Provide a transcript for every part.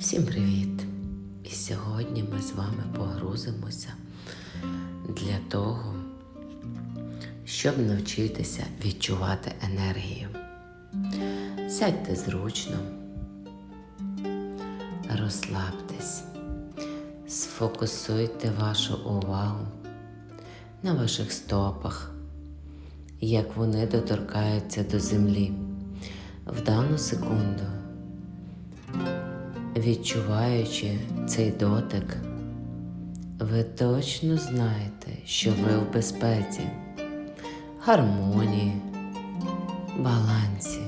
Всім привіт! І сьогодні ми з вами погрузимося для того, щоб навчитися відчувати енергію. Сядьте зручно, розслабтесь, сфокусуйте вашу увагу на ваших стопах, як вони доторкаються до землі в дану секунду. Відчуваючи цей дотик, ви точно знаєте, що ви в безпеці, гармонії, балансі.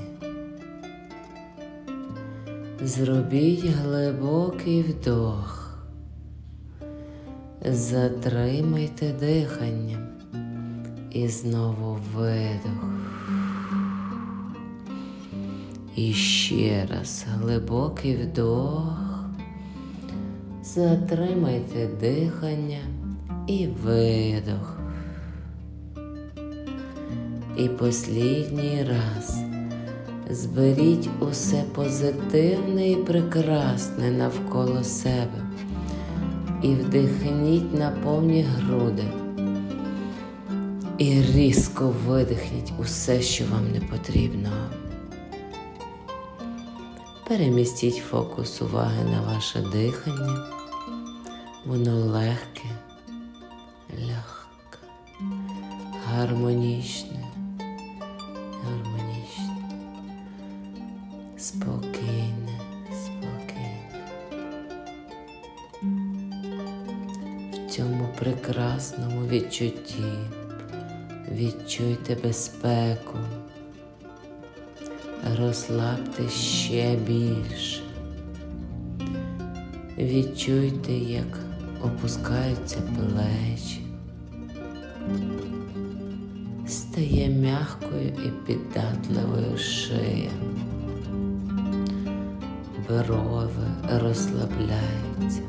Зробіть глибокий вдох, затримайте дихання і знову видох. І ще раз глибокий вдох. Затримайте дихання і видох. І послідній раз зберіть усе позитивне і прекрасне навколо себе і вдихніть на повні груди. І різко видихніть усе, що вам не потрібно. Перемістіть фокус уваги на ваше дихання. Воно легке, легке, гармонічне, гармонічне, спокійне, спокійне. В цьому прекрасному відчутті відчуйте безпеку розслабте ще більше. Відчуйте, як опускаються плечі, стає м'якою і піддатливою шия. Брови розслабляються,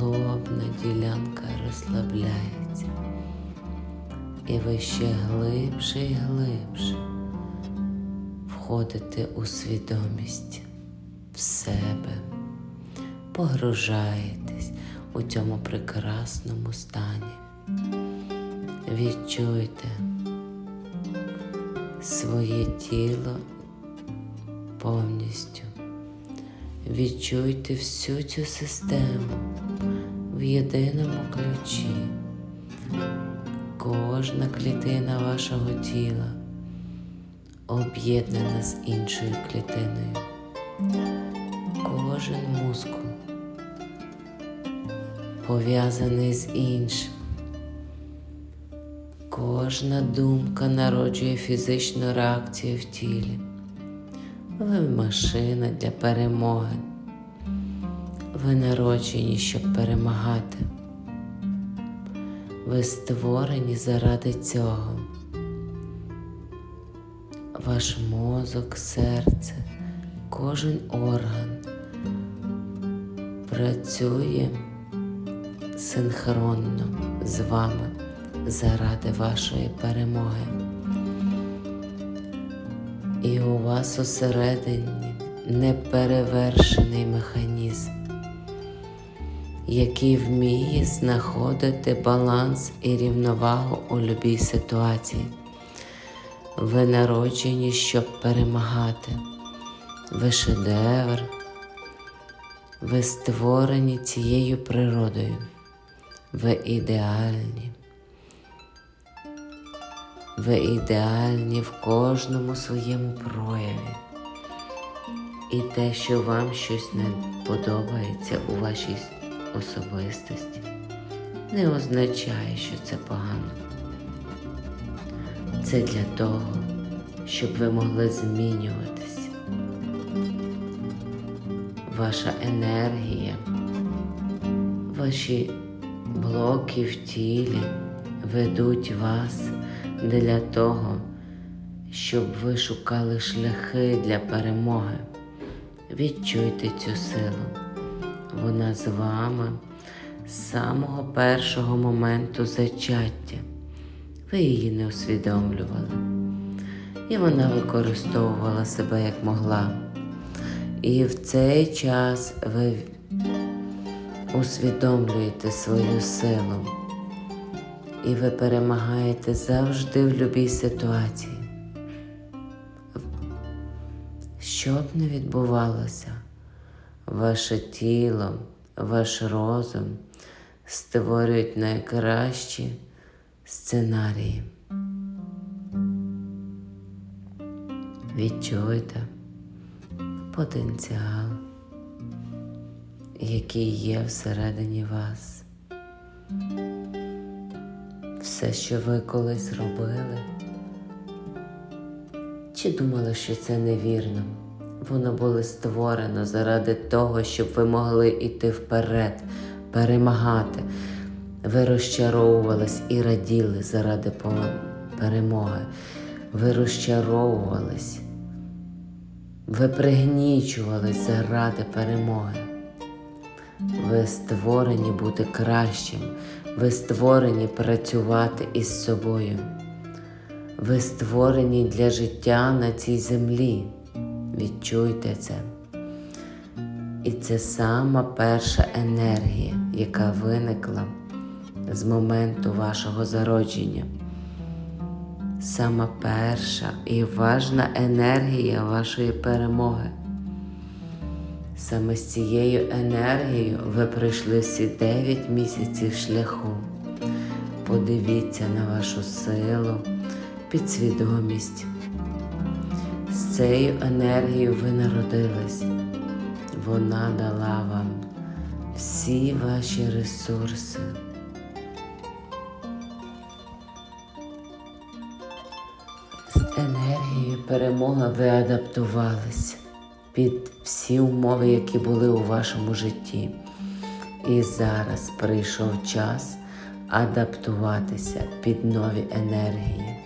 лобна ділянка розслабляється. І ви ще глибше і глибше входите у свідомість в себе, погружаєтесь у цьому прекрасному стані. Відчуйте своє тіло повністю. Відчуйте всю цю систему в єдиному ключі. Кожна клітина вашого тіла об'єднана з іншою клітиною. Кожен мускул пов'язаний з іншим. Кожна думка народжує фізичну реакцію в тілі. Ви машина для перемоги. Ви народжені, щоб перемагати. Ви створені заради цього ваш мозок, серце, кожен орган працює синхронно з вами заради вашої перемоги. І у вас усередині неперевершений механізм, який вміє знаходити баланс і рівновагу у будь-якій ситуації. Ви народжені, щоб перемагати. Ви шедевр. Ви створені цією природою. Ви ідеальні. Ви ідеальні в кожному своєму прояві. І те, що вам щось не подобається у вашій особистості, не означає, що це погано. Це для того, щоб ви могли змінюватися. Ваша енергія, ваші блоки в тілі ведуть вас для того, щоб ви шукали шляхи для перемоги. Відчуйте цю силу. Вона з вами з самого першого моменту зачаття ви її не усвідомлювали. І вона використовувала себе як могла. І в цей час ви усвідомлюєте свою силу. І ви перемагаєте завжди в будь-якій ситуації. Що б не відбувалося, ваше тіло, ваш розум створюють найкращі сценарії. Відчуйте потенціал, який є всередині вас. Все, що ви колись робили, чи думали, що це невірно? Воно було створено заради того, щоб ви могли йти вперед, перемагати. Ви розчаровувались і раділи заради перемоги. Ви розчаровувались. Ви пригнічувались заради перемоги. Ви створені бути кращим. Ви створені працювати із собою. Ви створені для життя на цій землі. Відчуйте це. І це сама перша енергія, яка виникла з моменту вашого зародження. Сама перша і важна енергія вашої перемоги. Саме з цією енергією ви пройшли всі 9 місяців шляху. Подивіться на вашу силу, підсвідомість. З цією енергією ви народились. Вона дала вам всі ваші ресурси. З енергією перемоги ви адаптувались під всі умови, які були у вашому житті. І зараз прийшов час адаптуватися під нові енергії,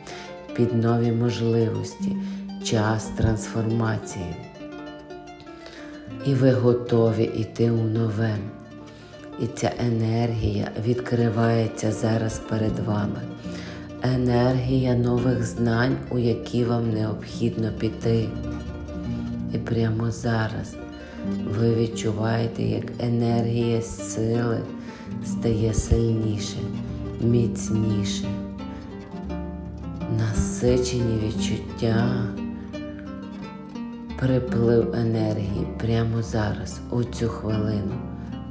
під нові можливості, час трансформації. І ви готові йти у нове. І ця енергія відкривається зараз перед вами. Енергія нових знань, у які вам необхідно піти. І прямо зараз ви відчуваєте, як енергія сили стає сильніше, міцніше, насичені відчуття, приплив енергії прямо зараз, у цю хвилину.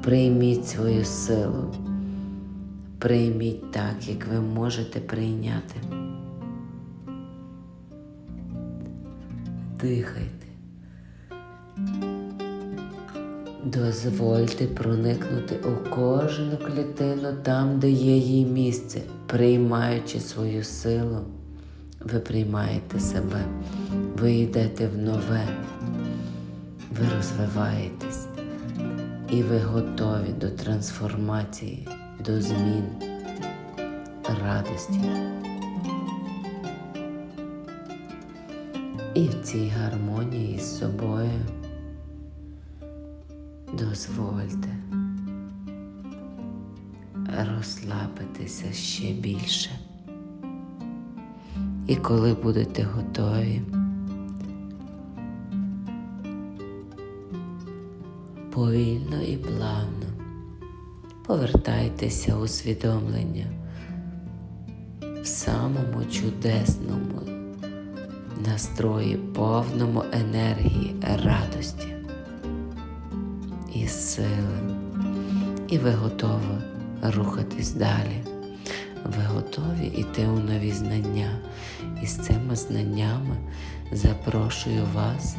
Прийміть свою силу. Прийміть так, як ви можете прийняти. Дихайте. Дозвольте проникнути у кожну клітину там, де є її місце, приймаючи свою силу, ви приймаєте себе, ви йдете в нове, ви розвиваєтесь. І ви готові до трансформації, до змін, радості. І в цій гармонії з собою дозвольте розслабитися ще більше. І коли будете готові, повільно і плавно повертайтеся усвідомлення в самому чудесному настрої, повному енергії, радості і сили. І ви готові рухатись далі. Ви готові йти у нові знання. І з цими знаннями запрошую вас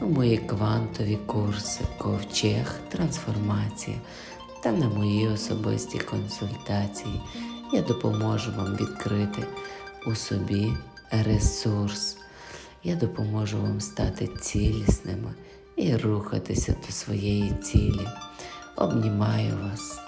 у мої квантові курси Ковчег, трансформація та на мої особисті консультації. Я допоможу вам відкрити у собі ресурс. Я допоможу вам стати цілісними і рухатися до своєї цілі. Обнімаю вас.